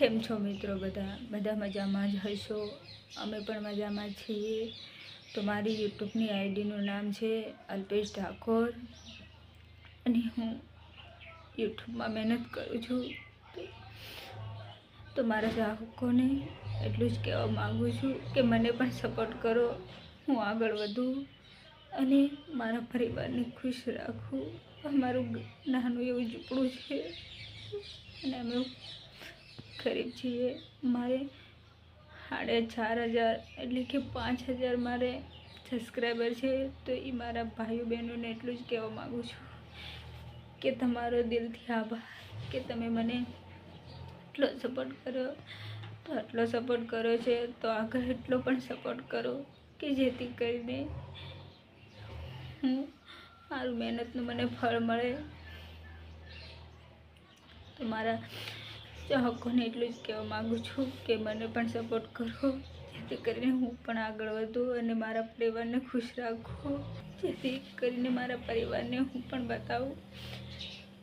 કેમ છો મિત્રો? બધા બધા મજામાં જ હશો? અમે પણ મજામાં છીએ. તો મારી યુટ્યુબની આઈડીનું નામ છે અલ્પેશ ઠાકોર. અને હું યુટ્યુબમાં મહેનત કરું છું. તો મારા ગ્રાહકોને એટલું જ કહેવા માગું છું કે મને પણ સપોર્ટ કરો. હું આગળ વધું અને મારા પરિવારને ખુશ રાખું. અમારું નાનું એવું ઝૂંપડું છે. અને અમે ગરીબ છીએ મારે સાડે ચાર હજાર એટલે કે પાંચ હજાર મારે સબસ્ક્રાઈબર છે, તો એ મારા ભાઈઓ બહેનોને એટલું જ કહેવા માગું છું કે તમારો દિલથી આભાર કે તમે મને એટલો સપોર્ટ કર્યો તો આટલો સપોર્ટ કર્યો છે, તો આગળ એટલો પણ સપોર્ટ કરો કે જેથી કરીને હું મારું મહેનતનું મને ફળ મળે. તો મારા ચાહકોને એટલું જ કહેવા માગું છું કે મને પણ સપોર્ટ કરો. જેથી કરીને હું પણ આગળ વધું અને મારા પરિવારને ખુશ રાખો. જેથી કરીને મારા પરિવારને હું પણ બતાવું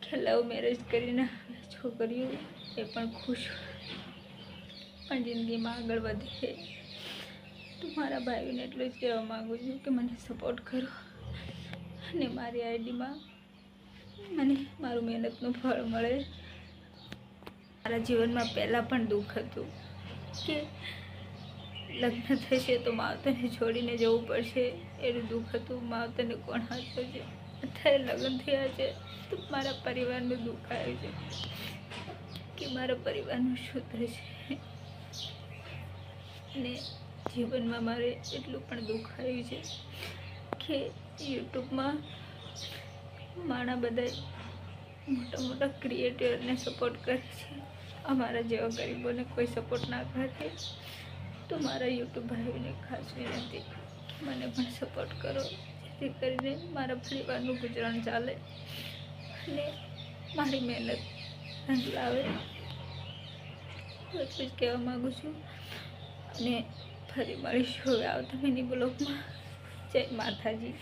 કે લવ મેરેજ કરીને છોકરીઓ એ પણ ખુશ પણ જિંદગીમાં આગળ વધે. તો મારા ભાઈઓને એટલું જ કહેવા માગું છું કે મને સપોર્ટ કરો. અને મારી આઈડીમાં મને મારું મહેનતનું ફળ મળે. મારા જીવનમાં પહેલાં પણ દુઃખ હતું કે લગ્ન થશે તો માવતરને છોડીને જવું પડશે. એનું દુઃખ હતું, માવતરને કોણ છે અત્યારે લગ્ન થયા છે તો મારા પરિવારનું દુઃખ આવ્યું છે કે મારા પરિવારનું શું થશે? અને જીવનમાં મારે એટલું પણ દુઃખ આવ્યું છે કે યુટ્યુબમાં માણા બધા મોટા મોટા ક્રિએટરને સપોર્ટ કરે છે. અમારા જેવા ગરીબોને કોઈ સપોર્ટ ના કરે તો મારા યુટ્યુબ ભાઈઓને ખાસ વિનંતી. મને પણ સપોર્ટ કરો. જેથી કરીને મારા પરિવારનું ગુજરાન ચાલે અને મારી મહેનત રંગ લાવે એટલું જ કહેવા માગું છું. અને ફરી મળીશું હવે આવતા મિની બ્લોગમાં. જય માતાજી.